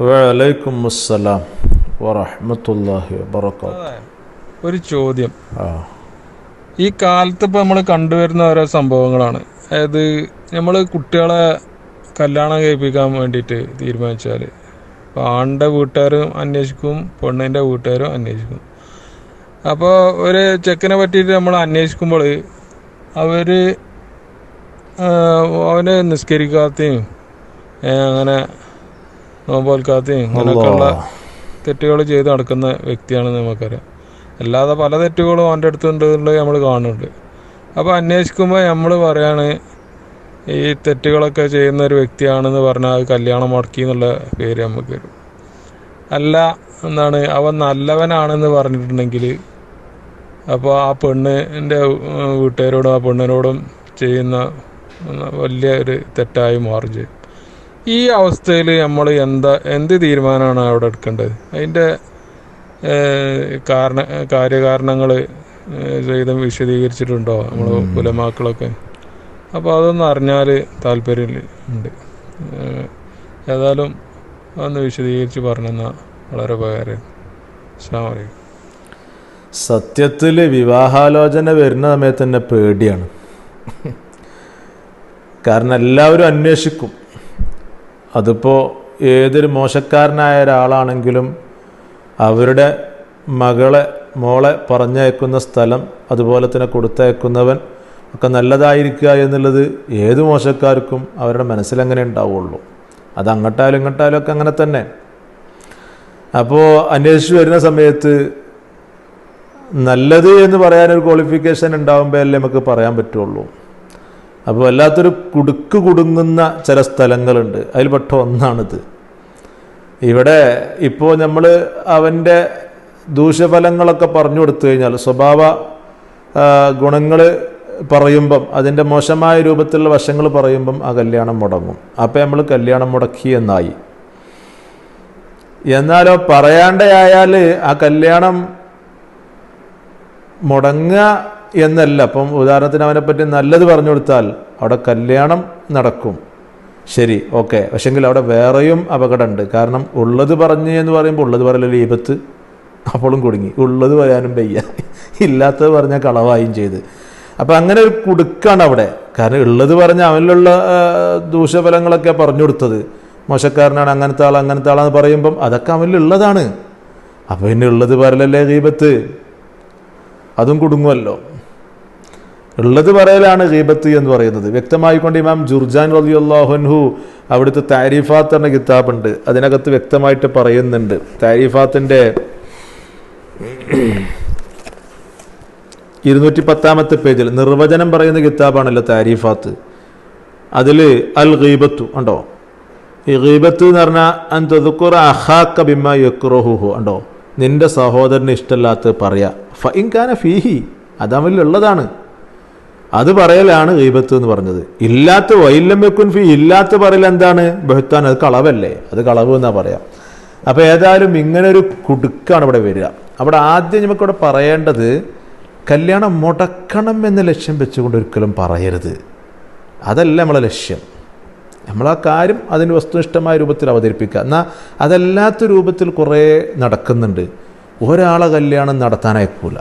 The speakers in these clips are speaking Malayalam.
വലൈക്കും അസ്സലാം ഒരു ചോദ്യം. ഈ കാലത്ത് ഇപ്പോൾ നമ്മൾ കണ്ടുവരുന്ന ഓരോ സംഭവങ്ങളാണ്. അതായത് നമ്മൾ കുട്ടികളെ കല്യാണം കഴിപ്പിക്കാൻ വേണ്ടിയിട്ട് തീരുമാനിച്ചാൽ ഇപ്പോൾ ആണിന്റെ വീട്ടുകാരും അന്വേഷിക്കും പെണ്ണിന്റെ വീട്ടുകാരും അന്വേഷിക്കും. അപ്പോൾ ഒരു ചെക്കനെ പറ്റിയിട്ട് നമ്മൾ അന്വേഷിക്കുമ്പോൾ അവർ അവനെ നിസ്കരിക്കാത്തയും അങ്ങനെ നോമ്പോൽക്കാത്തയും അങ്ങനെയൊക്കെയുള്ള തെറ്റുകൾ ചെയ്ത് നടക്കുന്ന വ്യക്തിയാണ് നമുക്കറിയാം. അല്ലാതെ പല തെറ്റുകളും അവന്റെ അടുത്തുണ്ട് എന്നുള്ളത് നമ്മൾ കാണുന്നുണ്ട്. അപ്പോൾ അന്വേഷിക്കുമ്പോൾ നമ്മൾ പറയാണ് ഈ തെറ്റുകളൊക്കെ ചെയ്യുന്ന ഒരു വ്യക്തിയാണെന്ന് പറഞ്ഞാൽ അത് കല്യാണം മുടക്കി എന്നുള്ള പേര് നമുക്ക് വരും അല്ല എന്താണ് അവൻ നല്ലവനാണെന്ന് പറഞ്ഞിട്ടുണ്ടെങ്കിൽ അപ്പോൾ ആ പെണ്ണിന്റെ വീട്ടുകാരോടും ആ പെണ്ണിനോടും ചെയ്യുന്ന വലിയ ഒരു തെറ്റായി മാറും ചെയ്യും. ഈ അവസ്ഥയിൽ നമ്മൾ എന്താ എന്ത് തീരുമാനമാണ് അവിടെ എടുക്കേണ്ടത്? അതിന്റെ കാരണ കാര്യകാരണങ്ങൾ സഹിതം വിശദീകരിച്ചിട്ടുണ്ടോ? നമ്മൾ കുലമാക്കളൊക്കെ അപ്പോൾ അതൊന്ന് അറിഞ്ഞാൽ താല്പര്യം ഉണ്ട്. ഏതായാലും അതൊന്ന് വിശദീകരിച്ച് പറഞ്ഞെന്നാൽ വളരെ ഉപകാരം. അസ്സാം വലൈക്കും സത്യത്തിൽ വിവാഹാലോചന വരുന്ന സമയത്ത് തന്നെ പേടിയാണ്. കാരണം എല്ലാവരും അന്വേഷിക്കും. അതിപ്പോൾ ഏതൊരു മോശക്കാരനായ ഒരാളാണെങ്കിലും അവരുടെ മകളെ മോളെ പറഞ്ഞയക്കുന്ന സ്ഥലം അതുപോലെ തന്നെ കൊടുത്തയക്കുന്നവൻ ഒക്കെ നല്ലതായിരിക്കുക എന്നുള്ളത് ഏത് മോശക്കാർക്കും അവരുടെ മനസ്സിലങ്ങനെ ഉണ്ടാവുള്ളൂ. അത് അങ്ങോട്ടാലും ഇങ്ങോട്ടാലും ഒക്കെ അങ്ങനെ തന്നെ. അപ്പോൾ അന്വേഷിച്ച് വരുന്ന സമയത്ത് നല്ലത് എന്ന് പറയാനൊരു ക്വാളിഫിക്കേഷൻ ഉണ്ടാകുമ്പോഴല്ലേ നമുക്ക് പറയാൻ പറ്റുള്ളൂ. അപ്പോൾ വല്ലാത്തൊരു കുടുക്ക് കുടുങ്ങുന്ന ചില സ്ഥലങ്ങളുണ്ട്. അതിൽപ്പെട്ട ഒന്നാണിത്. ഇവിടെ ഇപ്പോൾ നമ്മൾ അവന്റെ ദൂഷ്യഫലങ്ങളൊക്കെ പറഞ്ഞു കൊടുത്തു കഴിഞ്ഞാൽ സ്വഭാവ ഗുണങ്ങൾ പറയുമ്പം അതിന്റെ മോശമായ രൂപത്തിലുള്ള വശങ്ങൾ പറയുമ്പം ആ കല്യാണം മുടങ്ങും. അപ്പോൾ നമ്മൾ കല്യാണം മുടക്കി എന്നായി. എന്നാലോ പറയാണ്ടായാൽ ആ കല്യാണം മുടങ്ങുക എന്നല്ല. അപ്പം ഉദാഹരണത്തിന് അവനെ പറ്റി നല്ലത് പറഞ്ഞു കൊടുത്താൽ അവിടെ കല്യാണം നടക്കും. ശരി ഓക്കെ. പക്ഷെങ്കിൽ അവിടെ വേറെയും അപകടമുണ്ട്. കാരണം ഉള്ളത് പറഞ്ഞു എന്ന് പറയുമ്പോൾ ഉള്ളത് പറയല ലീപത്ത്? അപ്പോഴും കുടുങ്ങി. ഉള്ളത് പറയാനും വയ്യ. ഇല്ലാത്തത് പറഞ്ഞാൽ കളവായും ചെയ്ത്. അപ്പം അങ്ങനെ ഒരു കുടുക്കാണ് അവിടെ. കാരണം ഉള്ളത് പറഞ്ഞ അവനിലുള്ള ദൂഷ്യഫലങ്ങളൊക്കെ പറഞ്ഞു കൊടുത്തത്. മോശക്കാരനാണ് അങ്ങനത്തെ ആൾ അങ്ങനത്തെ ആളാന്ന് പറയുമ്പം അതൊക്കെ അവനിലുള്ളതാണ്. അപ്പം പിന്നെ ഉള്ളത് പറയലല്ലേ ദീപത്ത് അതും കുടുങ്ങുമല്ലോ ഉള്ളത് പറയലാണ് ഗീബത്ത് എന്ന് പറയുന്നത്. വ്യക്തമായിക്കൊണ്ട് ഇമാം ജുർജാൻ റലിയുള്ളാഹുൻഹു അവിടുത്തെ താരിഫാത്ത് എന്ന കിതാബുണ്ട്. അതിനകത്ത് വ്യക്തമായിട്ട് പറയുന്നുണ്ട്. താരിഫാത്തിന്റെ ഇരുന്നൂറ്റി പത്താമത്തെ പേജിൽ നിർവചനം പറയുന്ന കിതാബാണല്ലോ താരിഫാത്ത്. അതിൽ അൽ ഗീബത്തു ഉണ്ടോ? ഈ ഗീബത്ത് എന്ന് പറഞ്ഞാൽ അൻ തദുക്കുറ അഹാക്ക ബിമ്മ യക്രോഹുഹു ഉണ്ടോ? നിന്റെ സഹോദരന് ഇഷ്ടമല്ലാത്ത പറയാ. ഫഇൻകാന ഫീഹി. അത് അവനിലുള്ളതാണ്. അത് പറയലാണ് ഗീബത്ത് എന്ന് പറഞ്ഞത്. ഇല്ലാത്ത വൈലം വെക്കുൻ ഇല്ലാത്ത പറയൽ എന്താണ്? ബഹുത്താൻ അത് കളവല്ലേ? അത് കളവ് എന്നാ പറയാം. അപ്പൊ ഏതായാലും ഇങ്ങനെ ഒരു കുടുക്കാണ് ഇവിടെ വരിക. അവിടെ ആദ്യം നമുക്കിവിടെ പറയേണ്ടത് കല്യാണം മുടക്കണം എന്ന ലക്ഷ്യം വെച്ചുകൊണ്ട് ഒരിക്കലും പറയരുത്. അതല്ല നമ്മളെ ലക്ഷ്യം. നമ്മൾ കാര്യം അതിന് വസ്തുനിഷ്ഠമായ രൂപത്തിൽ അവതരിപ്പിക്കുക. എന്നാൽ അതല്ലാത്ത രൂപത്തിൽ കുറേ നടക്കുന്നുണ്ട്. ഒരാളെ കല്യാണം നടത്താനയക്കൂല.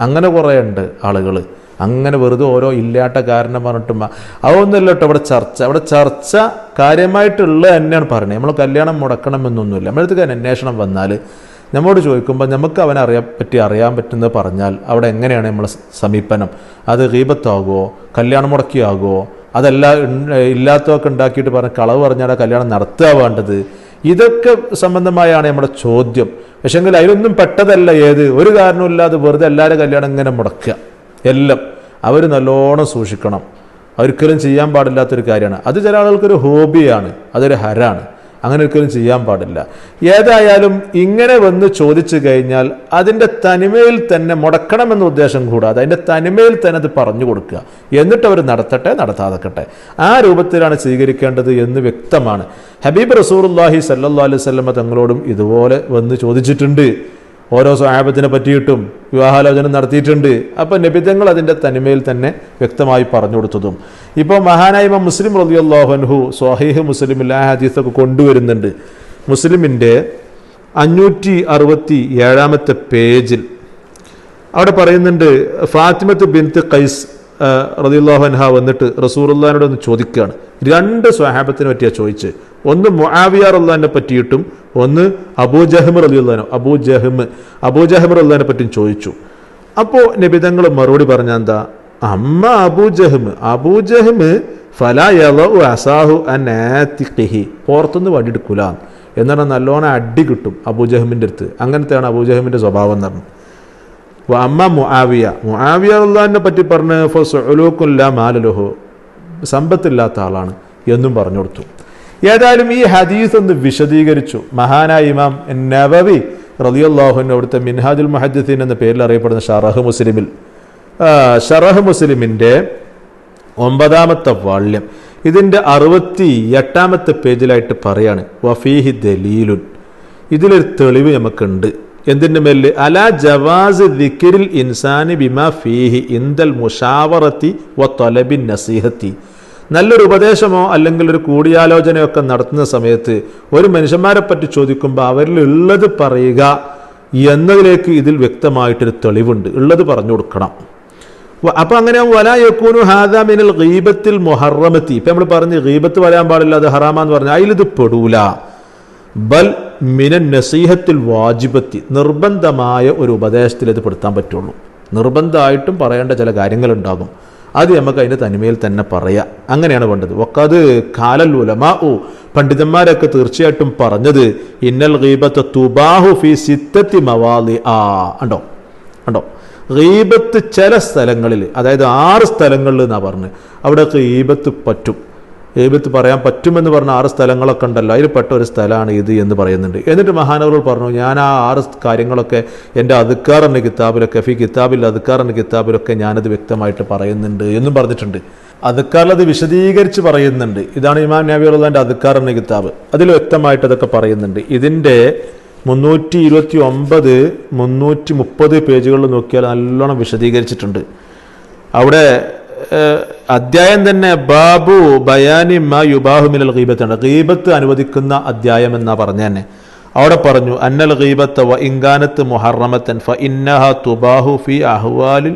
അങ്ങനെ കുറേ ഉണ്ട് ആളുകൾ അങ്ങനെ വെറുതെ ഓരോ ഇല്ലാത്ത കാരണം പറഞ്ഞിട്ടും അതൊന്നുമല്ല കേട്ടോ അവിടെ ചർച്ച. അവിടെ ചർച്ച കാര്യമായിട്ടുള്ള തന്നെയാണ് പറയുന്നത്. നമ്മൾ കല്യാണം മുടക്കണമെന്നൊന്നുമില്ല. നമ്മളടുത്ത് അന്വേഷണം വന്നാൽ നമ്മോട് ചോദിക്കുമ്പോൾ നമുക്ക് അവനെ അറിയാൻ പറ്റി അറിയാൻ പറ്റുന്നത് പറഞ്ഞാൽ അവിടെ എങ്ങനെയാണ് നമ്മളെ സമീപനം? അത് ഗീപത്താകുമോ കല്യാണം മുടക്കിയാകുമോ അതല്ല ഇല്ലാത്തതൊക്കെ ഉണ്ടാക്കിയിട്ട് പറഞ്ഞ കളവ് പറഞ്ഞാൽ കല്യാണം നടത്തുക വേണ്ടത് ഇതൊക്കെ സംബന്ധമായാണ് നമ്മുടെ ചോദ്യം. പക്ഷെങ്കിൽ അതിലൊന്നും പെട്ടതല്ല ഏത്? ഒരു കാരണമില്ലാതെ വെറുതെ എല്ലാവരും കല്യാണം ഇങ്ങനെ മുടക്കുക. എല്ലാം. അവർ നല്ലോണം സൂക്ഷിക്കണം. ഒരിക്കലും ചെയ്യാൻ പാടില്ലാത്തൊരു കാര്യമാണ്. അത് ചില ആളുകൾക്കൊരു ഹോബിയാണ് അതൊരു ഹരാണ്. അങ്ങനെ ഒരിക്കലും ചെയ്യാൻ പാടില്ല. ഏതായാലും ഇങ്ങനെ വന്ന് ചോദിച്ചു കഴിഞ്ഞാൽ അതിന്റെ തനിമയിൽ തന്നെ മുടക്കണമെന്ന ഉദ്ദേശം കൂടാതെ അതിന്റെ തനിമയിൽ തന്നെ അത് പറഞ്ഞു കൊടുക്കുക. എന്നിട്ട് അവർ നടത്തട്ടെ നടത്താതെക്കട്ടെ ആ രൂപത്തിലാണ് സ്വീകരിക്കേണ്ടത് എന്ന് വ്യക്തമാണ്. ഹബീബ് റസൂറുല്ലാഹി സല്ലാ അലൈഹി സ്വലമ തങ്ങളോടും ഇതുപോലെ വന്ന് ചോദിച്ചിട്ടുണ്ട്. ഓരോ സ്വഹാബത്തിനെ പറ്റിയിട്ടും വിവാഹാലോചന നടത്തിയിട്ടുണ്ട്. അപ്പം നബിതങ്ങൾ അതിന്റെ തനിമയിൽ തന്നെ വ്യക്തമായി പറഞ്ഞു കൊടുത്തതും. ഇപ്പോൾ മഹാനായ ഇമാം മുസ്ലിം റലിയല്ലാഹുൻഹു സ്വാഹിഹ് മുസ്ലിമിൽ ആ ഹദീസൊക്കെ കൊണ്ടുവരുന്നുണ്ട്. മുസ്ലിമിന്റെ അഞ്ഞൂറ്റി അറുപത്തി ഏഴാമത്തെ പേജിൽ അവിടെ പറയുന്നുണ്ട് ഫാത്തിമത്ത് ബിൻത്ത് കൈസ് റദിയുള്ളാഹു അൻഹ വന്നിട്ട് റസൂറുല്ലാനോട് ഒന്ന് ചോദിക്കുകയാണ്. രണ്ട് സ്വഹാബത്തിനെ പറ്റിയാണ് ചോദിച്ച് ഒന്ന് മുആവിയാർ ഉള്ളഹാനെ പറ്റിയിട്ടും ഒന്ന് അബൂ ജഹ്മർ റലിയുള്ളഹാനോ അബൂ ജഹ്മ അബൂ ജഹ്മർ അള്ളഹാനെ പറ്റിയും ചോദിച്ചു. അപ്പോൾ നബിതങ്ങൾ മറുപടി പറഞ്ഞ എന്താ? അമ്മ അബൂ ജഹ്മ് അബൂ ജഹ്മ് ഫലാഹു അസാഹു അനാത്തിഹി പുറത്തുനിന്ന് വടിയെടുക്കൂല. എന്നാണ് നല്ലോണം അടി കിട്ടും അബൂ അബൂജഹമിന്റെ അടുത്ത്. അങ്ങനത്തെയാണ് അബൂ അബൂജഹമിന്റെ സ്വഭാവം എന്ന് പറഞ്ഞു അമ്മ മുആവിയ മുആവിയ അള്ളാഹിനെ പറ്റി പറഞ്ഞ് ഫൊസുലൂക്കുല്ല മാലലുഹു സമ്പത്തില്ലാത്ത ആളാണ് എന്നും പറഞ്ഞു കൊടുത്തു. ഏതായാലും ഈ ഹദീസ് ഒന്ന് വിശദീകരിച്ചു. മഹാനായ ഇമാം നവവി റളിയല്ലാഹുവിന്റെ അവിടുത്തെ മിൻഹാജുൽ മുഹദ്ദീൻ എന്ന പേരിൽ അറിയപ്പെടുന്ന ഷറഹ് മുസ്ലിമിൽ. ഷറഹ് മുസ്ലിമിന്റെ ഒമ്പതാമത്തെ വാള്യം. ഇതിന്റെ അറുപത്തി എട്ടാമത്തെ പേജിലായിട്ട് പറയാണ് വഫീഹി ദലീലുൻ. ഇതിലൊരു തെളിവ് നമുക്കുണ്ട്. എന്തിന്റെ മേലിൽ അല ജവാസ് ദിക്കിരിൽ ഇൻസാനി ബിമാ ഫീഹി ഇന്ദൽ മുഷാവറത്തി വ തൊലബിൻ നസീഹത്തി. നല്ലൊരു ഉപദേശമോ അല്ലെങ്കിൽ ഒരു കൂടിയാലോചനയോ ഒക്കെ നടത്തുന്ന സമയത്ത് ഒരു മനുഷ്യന്മാരെ പറ്റി ചോദിക്കുമ്പോൾ അവരിൽ ഉള്ളത് പറയുക എന്നതിലേക്ക് ഇതിൽ വ്യക്തമായിട്ടൊരു തെളിവുണ്ട്. ഉള്ളത് പറഞ്ഞു കൊടുക്കണം. അപ്പം അങ്ങനെ വല യക്കൂനു ഹാദാ മിനൽ ഗീബത്തിൽ മുഹറമത്തി. ഇപ്പൊ നമ്മൾ പറഞ്ഞ് ഗീബത്ത് വരാൻ പാടില്ല അത് ഹറാമാന്ന് പറഞ്ഞാൽ അതിലിത് പെടൂല. ബൽ മിനൻ നസീഹത്തിൽ വാജിബത്തി. നിർബന്ധമായ ഒരു ഉപദേശത്തിൽ ഇത് പെടുത്താൻ പറ്റുള്ളൂ. നിർബന്ധമായിട്ടും പറയേണ്ട ചില കാര്യങ്ങളുണ്ടാകും. അത് നമുക്ക് അതിന്റെ തനിമയിൽ തന്നെ പറയാം. അങ്ങനെയാണ് വേണ്ടത്. ഒക്കത് കാലൽ ഉലമാ ഓ പണ്ഡിതന്മാരൊക്കെ തീർച്ചയായിട്ടും പറഞ്ഞത് ഇന്നൽ ഗീബത്ത് തുബാഹു ഫി സിത്തത്തി മവാലി ആ ഉണ്ടോ ഉണ്ടോ ഗീബത്ത് ചില സ്ഥലങ്ങളിൽ അതായത് ആറ് സ്ഥലങ്ങളിൽ എന്നാണ് പറഞ്ഞത് അവിടെയൊക്കെ ഈബത്ത് പറ്റും. ഈബത്ത് പറയാൻ പറ്റുമെന്ന് പറഞ്ഞ ആറ് സ്ഥലങ്ങളൊക്കെ ഉണ്ടല്ലോ. അതിൽ പെട്ട ഒരു സ്ഥലമാണ് ഇത് എന്ന് പറയുന്നുണ്ട്. എന്നിട്ട് മഹാനവർ പറഞ്ഞു ഞാൻ ആ ആറ് കാര്യങ്ങളൊക്കെ എന്റെ അതുക്കാർ എന്ന കിതാബിലൊക്കെ ഫി കിതാബിൽ അതുക്കാർ എന്ന കിതാബിലൊക്കെ ഞാനത് വ്യക്തമായിട്ട് പറയുന്നുണ്ട് എന്നും പറഞ്ഞിട്ടുണ്ട്. അതുക്കാറിലത് വിശദീകരിച്ച് പറയുന്നുണ്ട്. ഇതാണ് ഇമാം നബി ഉള്ളതിന്റെ എന്ന കിതാബ്. അതിൽ വ്യക്തമായിട്ട് അതൊക്കെ പറയുന്നുണ്ട്. ഇതിന്റെ മുന്നൂറ്റി ഇരുപത്തി ഒമ്പത് മുന്നൂറ്റി മുപ്പത് പേജുകളിൽ നോക്കിയാൽ നല്ലോണം വിശദീകരിച്ചിട്ടുണ്ട്. അവിടെ അധ്യായം തന്നെ ബാബു ബയാനി മാ യുബാഹു മിനൽ ഗീബത്താണ്. ഗീബത്ത് അനുവദിക്കുന്ന അധ്യായം എന്നാ പറഞ്ഞ തന്നെ അവിടെ പറഞ്ഞു അന്നൽ ഗീബത്ത് വ ഇങ്കാനത്ത് മുഹറമത്തൻ ഫ ഇന്നഹ തുബാഹു ഫി അഹ്വാലിൽ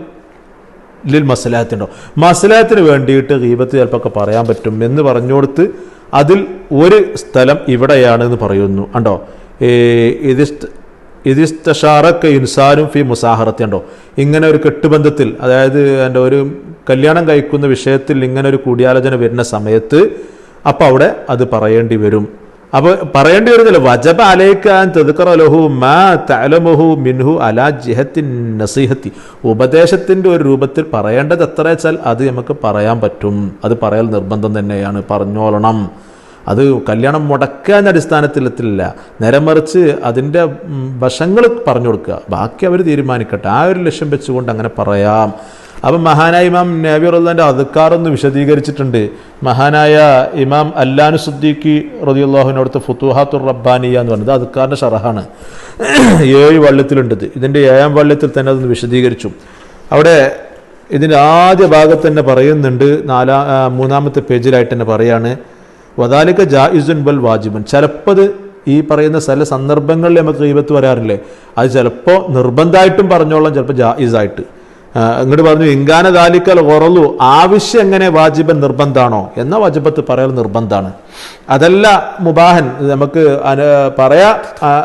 ലിൽ മസലാഹത്തിനോ മസലാത്തിന് വേണ്ടിയിട്ട് ഗീബത്ത് ചിലപ്പോൾ പറയാൻ പറ്റും എന്ന് പറഞ്ഞു കൊടുത്ത് അതിൽ ഒരു സ്ഥലം ഇവിടെയാണ് എന്ന് പറയുന്നു. ഉണ്ടോ ഈ ഇതിസ്ത ഇതിസ്തഷാറക്ക് ഇൻസാനും ഫി മുസാഹറത്തി ഉണ്ടോ ഇങ്ങനെ ഒരു കെട്ടുബന്ധത്തിൽ അതായത് എന്റെ ഒരു കല്യാണം കഴിക്കുന്ന വിഷയത്തിൽ ഇങ്ങനെ ഒരു കൂടിയാലോചന വരുന്ന സമയത്ത് അപ്പോൾ അവിടെ അത് പറയേണ്ടി വരും. അപ്പോൾ പറയേണ്ടി വരുന്നില്ല. വജബ അലൈക്കാൻ തെതുക്കറലഹു മാ തലമുഹു മിൻഹു അലാ ജിഹത്തിൻ നസീഹത്തി. ഉപദേശത്തിന്റെ ഒരു രൂപത്തിൽ പറയേണ്ടത് എത്ര വെച്ചാൽ അത് നമുക്ക് പറയാൻ പറ്റും. അത് പറയൽ നിർബന്ധം തന്നെയാണ്. പറഞ്ഞോളണം. അത് കല്യാണം മുടക്കാന്ന അടിസ്ഥാനത്തിലെത്തില്ല നേരെ മറിച്ച് അതിന്റെ വശങ്ങൾ പറഞ്ഞു കൊടുക്കുക. ബാക്കി അവർ തീരുമാനിക്കട്ടെ. ആ ഒരു ലക്ഷ്യം വെച്ചുകൊണ്ട് അങ്ങനെ പറയാം. അപ്പം മഹാനായ ഇമാം നബിറുള്ളന്റെ അതുക്കാറൊന്ന് വിശദീകരിച്ചിട്ടുണ്ട്. മഹാനായ ഇമാം അല്ലാനു സുദ്ദീഖി റതിയുള്ളാഹുവിനടുത്ത് ഫുത്തുഹാത്തുർ റബ്ബാനിയ എന്ന് പറഞ്ഞത് അതുക്കാറിന്റെ ഷറഹാണ്. ഏഴ് വള്ളത്തിലുണ്ട് ഇത്. ഇതിന്റെ ഏഴാം വള്ളത്തിൽ തന്നെ അതൊന്ന് വിശദീകരിച്ചു. അവിടെ ഇതിന്റെ ആദ്യ ഭാഗത്ത് തന്നെ പറയുന്നുണ്ട്. നാലാ മൂന്നാമത്തെ പേജിലായിട്ട് തന്നെ പറയാണ്. വദാലിക ജായിസുൻ ബൽ വാജിബൻ. ചിലപ്പോൾ ഈ പറയുന്ന ചില സന്ദർഭങ്ങളിൽ നമുക്ക് ഗീബത്ത് വരാറില്ലേ? അത് ചിലപ്പോൾ നിർബന്ധമായിട്ടും പറഞ്ഞോളാം ചിലപ്പോൾ ജായിസായിട്ട്. ഇങ്ങോട്ട് പറഞ്ഞു ഇങ്കാന ദാലിക്കൽ ഉറലു ആവശ്യം എങ്ങനെ വാജിബൻ നിർബന്ധമാണോ എന്ന വാജിബത്ത് പറയൽ നിർബന്ധമാണ് അതല്ല മുബാഹൻ നമുക്ക് പറയാ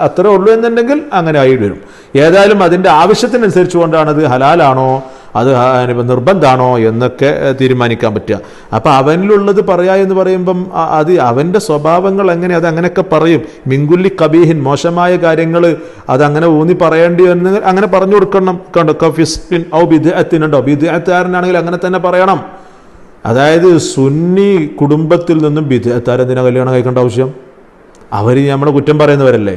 അത്രേ ഉള്ളൂ എന്നുണ്ടെങ്കിൽ അങ്ങനെ ആയി വരും. ഏതായാലും അതിന്റെ ആവശ്യത്തിനനുസരിച്ച് അത് ഹലാലാണോ? അത് നിർബന്ധമാണോ എന്നൊക്കെ തീരുമാനിക്കാൻ പറ്റുക. അപ്പോൾ അവനിലുള്ളത് പറയാ എന്ന് പറയുമ്പം അത് അവന്റെ സ്വഭാവങ്ങൾ എങ്ങനെ അത് അങ്ങനെയൊക്കെ പറയും. മിങ്കുല്ലി കബീഹിൻ മോശമായ കാര്യങ്ങൾ അതങ്ങനെ ഊന്നി പറയേണ്ടി എന്ന് അങ്ങനെ പറഞ്ഞു കൊടുക്കണം. കണ്ടോ കഫിസ്റ്റിൻ ഔ ബിദ്അത്തിനുണ്ടോ ബിദ്അത്താരനാണെങ്കിൽ അങ്ങനെ തന്നെ പറയണം. അതായത് സുന്നി കുടുംബത്തിൽ നിന്നും ബിദ്അത്താരെന്തിനാ കല്യാണം കഴിക്കേണ്ട ആവശ്യം? അവർ നമ്മളെ കുറ്റം പറയുന്നവരല്ലേ?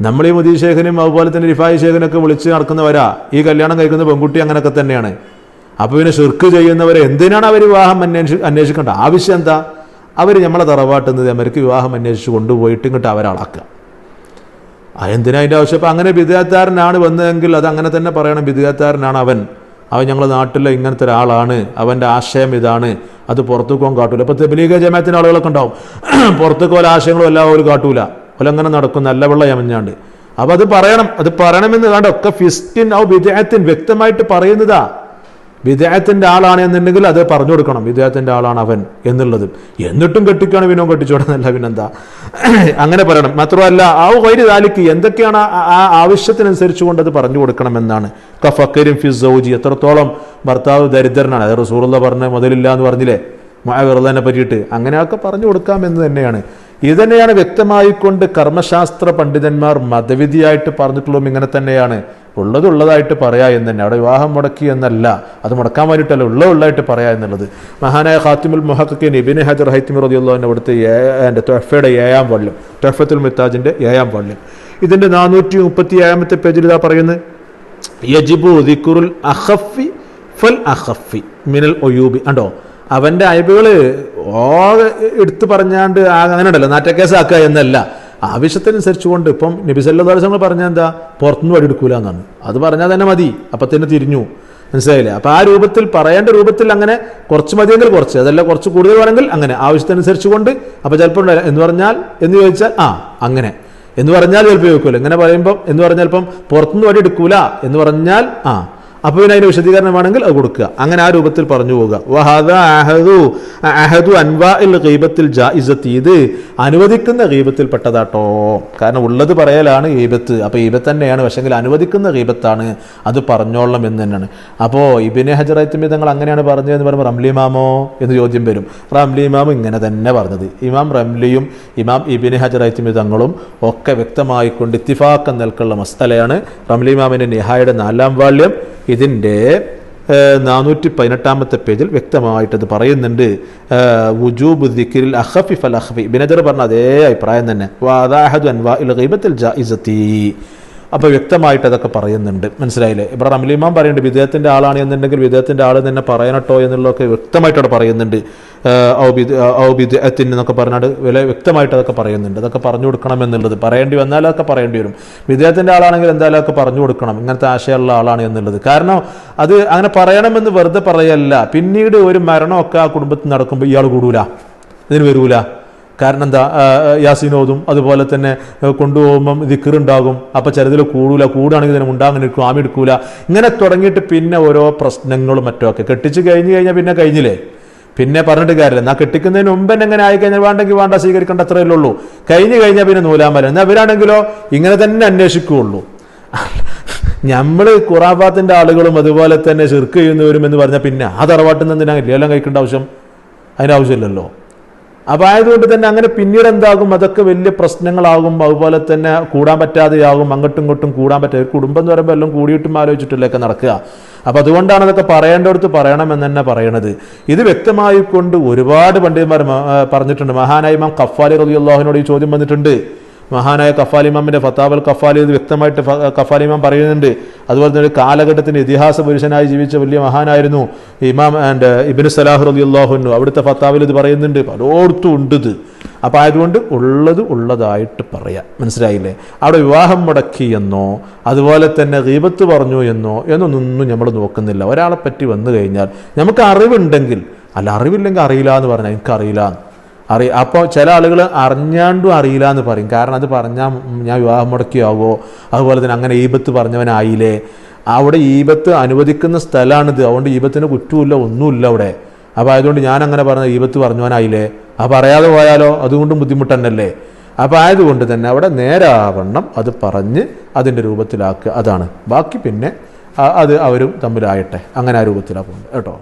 നമ്മൾ ഈ മുദീ ശേഖനും അതുപോലെ തന്നെ റിഫായി ശേഖനൊക്കെ വിളിച്ച് നടക്കുന്നവരാ. ഈ കല്യാണം കഴിക്കുന്ന പെൺകുട്ടി അങ്ങനെയൊക്കെ തന്നെയാണ്. അപ്പോൾ പിന്നെ ഷിർക്ക് ചെയ്യുന്നവരെ എന്തിനാണ് അവർ വിവാഹം അന്വേഷി അന്വേഷിക്കേണ്ട? ആവശ്യം എന്താ? അവർ നമ്മളെ തറവാട്ടുന്നത് അവർക്ക് വിവാഹം അന്വേഷിച്ച് കൊണ്ടുപോയിട്ട് ഇങ്ങോട്ട് അവരളാക്കുക എന്തിനാ അതിന്റെ ആവശ്യം? അപ്പം അങ്ങനെ വിദ്യാത്താരനാണ് വന്നതെങ്കിൽ അത് അങ്ങനെ തന്നെ പറയണം. വിദ്യാത്താരനാണ് അവൻ. അവൻ ഞങ്ങളുടെ നാട്ടിലെ ഇങ്ങനത്തെ ഒരാളാണ്. അവന്റെ ആശയം ഇതാണ്. അത് പുറത്തു പോകാൻ കാട്ടൂല. അപ്പോൾ തെബലീഗ ജമാത്തിന്റെ ആളുകളൊക്കെ ഉണ്ടാവും. പുറത്തേക്ക് പോലെ ആശയങ്ങളും എല്ലാവരും കാട്ടൂല. ഓലങ്ങനെ നടക്കുന്ന നല്ല വെള്ള യമഞ്ഞാണ്ട്. അപ്പം അത് പറയണം അത് പറയണമെന്ന് കണ്ട ഒക്കെ ഫിസ്റ്റിൻ ഔ വിദേഹത്തിൻ വ്യക്തമായിട്ട് പറയുന്നതാ. വിദേഹത്തിന്റെ ആളാണ് എന്നുണ്ടെങ്കിൽ അത് പറഞ്ഞു കൊടുക്കണം വിദേഹത്തിന്റെ ആളാണ് അവൻ എന്നുള്ളത്. എന്നിട്ടും കെട്ടിക്കാണ് വിനോ കെട്ടിച്ചോടുന്നല്ല പിന്നെന്താ? അങ്ങനെ പറയണം. മാത്രമല്ല ആ വൈര് താലിക്ക് എന്തൊക്കെയാണ് ആ- ആ ആവശ്യത്തിനനുസരിച്ച് കൊണ്ട് അത് പറഞ്ഞു കൊടുക്കണമെന്നാണ്. കഫക്കരും ഫിസൗജി എത്രത്തോളം ഭർത്താവ് ദരിദ്രനാണ്. അത് റസൂറുള്ള പറഞ്ഞ മുതലില്ല എന്ന് പറഞ്ഞില്ലേ? മഴ വെറുതെ പറ്റിയിട്ട്. അങ്ങനെയൊക്കെ പറഞ്ഞു കൊടുക്കാമെന്ന് തന്നെയാണ്. ഇത് തന്നെയാണ് വ്യക്തമായിക്കൊണ്ട് കർമ്മശാസ്ത്ര പണ്ഡിതന്മാർ മതവിധിയായിട്ട് പറഞ്ഞിട്ടുള്ളതും ഇങ്ങനെ തന്നെയാണ്. ഉള്ളത് ഉള്ളതായിട്ട് പറയാ എന്ന് തന്നെ അവിടെ വിവാഹം മുടക്കി എന്നല്ല. അത് മുടക്കാൻ വേണ്ടിയിട്ടല്ല ഉള്ള ഉള്ളതായിട്ട് പറയാ എന്നുള്ളത്. മഹാനായ ഖാത്തിമുൽ മുഹക്കിൻ ഇബിന് ഹജർ ഹൈത്തിമി റതിയുള്ള അവിടുത്തെ എന്റെ തൊഫയുടെ ഏഴാം വള്യം തൊഫത്തുൽ മിത്താജിന്റെ ഏഴാം വള്യം ഇതിന്റെ നാനൂറ്റി മുപ്പത്തി ഏഴാമത്തെ പേജിൽ ഇതാ പറയുന്നത് യജിബു ദിക്കുറുൽ അഹഫി ഫൽ അഹഫി മിനൽ ഒയൂബി ഉണ്ടോ അവന്റെ അയബുകൾ ഓകെ എടുത്ത് പറഞ്ഞാണ്ട് അങ്ങനെ ഉണ്ടല്ലോ നാറ്റക്കേസാക്കുക എന്നല്ല. ആവശ്യത്തിനനുസരിച്ചുകൊണ്ട് ഇപ്പം നബിസല്ലാ ദിവസങ്ങൾ പറഞ്ഞാൽ എന്താ? പുറത്തുനിന്ന് വടി എടുക്കൂല എന്നാണ്. അത് പറഞ്ഞാൽ തന്നെ മതി. അപ്പം തന്നെ തിരിഞ്ഞു. മനസ്സിലായില്ലേ? അപ്പം ആ രൂപത്തിൽ പറയേണ്ട രൂപത്തിൽ അങ്ങനെ കുറച്ച് മതിയെങ്കിൽ കുറച്ച് അതല്ല കുറച്ച് കൂടുതൽ വേണമെങ്കിൽ അങ്ങനെ. ആവശ്യത്തിനനുസരിച്ച് കൊണ്ട് അപ്പം ചിലപ്പോൾ എന്ന് പറഞ്ഞാൽ എന്ന് ചോദിച്ചാൽ ആ അങ്ങനെ. എന്ന് പറഞ്ഞാൽ ചിലപ്പോൾ ചോദിക്കൂല. ഇങ്ങനെ പറയുമ്പം എന്ന് പറഞ്ഞാൽ ഇപ്പം പുറത്തുനിന്ന് വടി എടുക്കൂല എന്ന് പറഞ്ഞാൽ ആ അപ്പോൾ പിന്നെ അതിന് വിശദീകരണം വേണമെങ്കിൽ അത് കൊടുക്കുക. അങ്ങനെ ആ രൂപത്തിൽ പറഞ്ഞു പോവുക. വഹദ അഹദു അഹദു ഇത് അനുവദിക്കുന്ന ഗീബത്തിൽ പെട്ടതാട്ടോ. കാരണം ഉള്ളത് പറയലാണ് ഗീബത്ത്. അപ്പോൾ ഈബത്ത് തന്നെയാണ്. പക്ഷെങ്കിൽ അനുവദിക്കുന്ന ഗീബത്താണ്. അത് പറഞ്ഞോളണം എന്ന് തന്നെയാണ്. അപ്പോൾ ഇബിനെ ഹജറൈത്തുമി തങ്ങൾ അങ്ങനെയാണ് പറഞ്ഞതെന്ന് പറയുമ്പോൾ റംലി ഇമാമോ എന്ന് ചോദ്യം വരും. റംലി ഇമാം ഇങ്ങനെ തന്നെ പറഞ്ഞത്. ഇമാം റംലിയും ഇമാം ഇബിനെ ഹജറൈത്തുമി തങ്ങളും ഒക്കെ വ്യക്തമായിക്കൊണ്ട് ഇത്തിഫാക്കം നിൽക്കുള്ള മസ്തലയാണ് റംലി ഇമാമിന്റെ നിഹായുടെ നാലാം വാള്യം ഇതിന്റെ നാനൂറ്റി പതിനെട്ടാമത്തെ പേജിൽ വ്യക്തമായിട്ട് അത് പറയുന്നുണ്ട് വുജൂബ് ദിക്കിരിൽ അഖഫി. ഫൽ അഹഫി ബിനജർ പറഞ്ഞ അതേ അഭിപ്രായം തന്നെ. വാദാഹദ് അൻവാ ഇൽ ഗീബത്തിൽ ജായിസത്തി അപ്പോൾ വ്യക്തമായിട്ട് അതൊക്കെ പറയുന്നുണ്ട്. മനസ്സിലായില്ലേ? ഇവിടെ റമലിമാൻ പറയുന്നുണ്ട് വിദേഹത്തിന്റെ ആളാണ് എന്നുണ്ടെങ്കിൽ വിദേഹത്തിന്റെ ആൾ തന്നെ പറയണട്ടോ എന്നുള്ളതൊക്കെ വ്യക്തമായിട്ട് അവിടെ പറയുന്നുണ്ട്. ഔ ബിദ്അത്തിൻ എന്നൊക്കെ പറഞ്ഞാൽ വില വ്യക്തമായിട്ട് അതൊക്കെ പറയുന്നുണ്ട്. അതൊക്കെ പറഞ്ഞു കൊടുക്കണം എന്നുള്ളത്. പറയേണ്ടി വന്നാൽ അതൊക്കെ പറയേണ്ടി വരും. വിദേഹത്തിന്റെ ആളാണെങ്കിൽ എന്തായാലും ഒക്കെ പറഞ്ഞു കൊടുക്കണം. ഇങ്ങനത്തെ ആശയമുള്ള ആളാണ് എന്നുള്ളത്. കാരണം അത് അങ്ങനെ പറയണമെന്ന് വെറുതെ പറയല്ല. പിന്നീട് ഒരു മരണമൊക്കെ ആ കുടുംബത്തിൽ നടക്കുമ്പോൾ ഇയാൾ കൂടൂല. ഇതിന് വരൂല. കാരണം എന്താ ആ, അതുപോലെ തന്നെ കൊണ്ടുപോകുമ്പം ദിക്കറുണ്ടാകും അപ്പം ചിലതിൽ കൂടൂല കൂടുകയാണെങ്കിൽ ഇതിനെ ഉണ്ടാകുന്ന എടുക്കും ആമി എടുക്കൂല. ഇങ്ങനെ തുടങ്ങിയിട്ട് പിന്നെ ഓരോ പ്രശ്നങ്ങളും മറ്റും ഒക്കെ കെട്ടിച്ച് കഴിഞ്ഞ് കഴിഞ്ഞാൽ പിന്നെ കഴിഞ്ഞില്ലേ? പിന്നെ പറഞ്ഞിട്ട് കാര്യമില്ല. എന്നാൽ കെട്ടിക്കുന്നതിന് മുമ്പ് തന്നെ എങ്ങനെ ആയി കഴിഞ്ഞാൽ വേണ്ടെങ്കിൽ വേണ്ട സ്വീകരിക്കേണ്ട അത്രയല്ലേ ഉള്ളൂ. കഴിഞ്ഞ് കഴിഞ്ഞാൽ പിന്നെ നൂലാമല. എന്നാൽ അവരാണെങ്കിലോ ഇങ്ങനെ തന്നെ അന്വേഷിക്കുകയുള്ളൂ നമ്മൾ കുറാബാത്തിന്റെ ആളുകളും അതുപോലെ തന്നെ ചെറുക്ക് ചെയ്യുന്നവരും എന്ന് പറഞ്ഞാൽ പിന്നെ ആ തറവാട്ടിൽ നിന്ന് എന്തിനാ കല്യാണം കഴിക്കേണ്ട ആവശ്യം? അതിന്റെ ആവശ്യമില്ലല്ലോ. അപ്പോൾ തന്നെ അങ്ങനെ പിന്നീട് എന്താകും? അതൊക്കെ വലിയ പ്രശ്നങ്ങളാകും. അതുപോലെ തന്നെ കൂടാൻ പറ്റാതെയാകും. അങ്ങോട്ടും ഇങ്ങോട്ടും കൂടാൻ പറ്റാതെ. കുടുംബം എന്ന് പറയുമ്പോൾ എല്ലാം കൂടിയിട്ടും ആലോചിച്ചിട്ടില്ലൊക്കെ നടക്കുക. അപ്പോൾ അതുകൊണ്ടാണ് അതൊക്കെ പറയേണ്ടടുത്ത് പറയണമെന്ന് തന്നെ പറയണത്. ഇത് വ്യക്തമായിക്കൊണ്ട് ഒരുപാട് പണ്ഡിതന്മാർ പറഞ്ഞിട്ടുണ്ട്. മഹാനായ ഇമാം കഫാലി റബിയുള്ളാഹിനോട് ഈ ചോദ്യം വന്നിട്ടുണ്ട്. മഹാനായ കഫാലിമാമിന്റെ ഫത്താബൽ കഫാലി ഇത് വ്യക്തമായിട്ട് കഫാലിമാം പറയുന്നുണ്ട്. അതുപോലെ തന്നെ ഒരു കാലഘട്ടത്തിന് ഇതിഹാസ പുരുഷനായി ജീവിച്ച വലിയ മഹാനായിരുന്നു ഇമാം ആൻഡ് ഇബിന് സലാഹ് റലി അള്ളാഹുനു അവിടുത്തെ ഫത്താവിൽ ഇത് പറയുന്നുണ്ട്. പലയിടത്തും ഉണ്ട് ഇത്. അപ്പോൾ ആയതുകൊണ്ട് ഉള്ളത് ഉള്ളതായിട്ട് പറയാം. മനസ്സിലായില്ലേ? അവിടെ വിവാഹം മുടക്കി എന്നോ അതുപോലെ തന്നെ ദീപത്ത് പറഞ്ഞു എന്നോ എന്നൊന്നും നമ്മൾ നോക്കുന്നില്ല. ഒരാളെ പറ്റി വന്നു കഴിഞ്ഞാൽ നമുക്ക് അറിവുണ്ടെങ്കിൽ അല്ല അറിവില്ലെങ്കിൽ അറിയില്ല എന്ന് പറഞ്ഞാൽ എനിക്കറിയില്ല അറി അപ്പോൾ ചില ആളുകൾ അറിഞ്ഞാണ്ടും അറിയില്ല എന്ന് പറയും. കാരണം അത് പറഞ്ഞാൽ ഞാൻ വിവാഹം മുടക്കിയാവോ? അതുപോലെ തന്നെ അങ്ങനെ ഈപത്ത് പറഞ്ഞവനായില്ലേ? അവിടെ ഈപത്ത് അനുവദിക്കുന്ന സ്ഥലമാണിത് അതുകൊണ്ട് ഈപത്തിന് കുറ്റമില്ല ഒന്നുമില്ല അവിടെ. അപ്പോൾ ആയതുകൊണ്ട് ഞാൻ അങ്ങനെ പറഞ്ഞ ഈപത്ത് പറഞ്ഞവനായില്ലേ? ആ പറയാതെ പോയാലോ? അതുകൊണ്ടും ബുദ്ധിമുട്ട് അപ്പോൾ ആയതുകൊണ്ട് തന്നെ അവിടെ നേരാവണ്ണം അത് പറഞ്ഞ് അതിന്റെ രൂപത്തിലാക്കുക. അതാണ്. ബാക്കി പിന്നെ അത് അവരും തമ്മിലായട്ടെ. അങ്ങനെ ആ രൂപത്തിലാക്കുന്നുണ്ട് കേട്ടോ?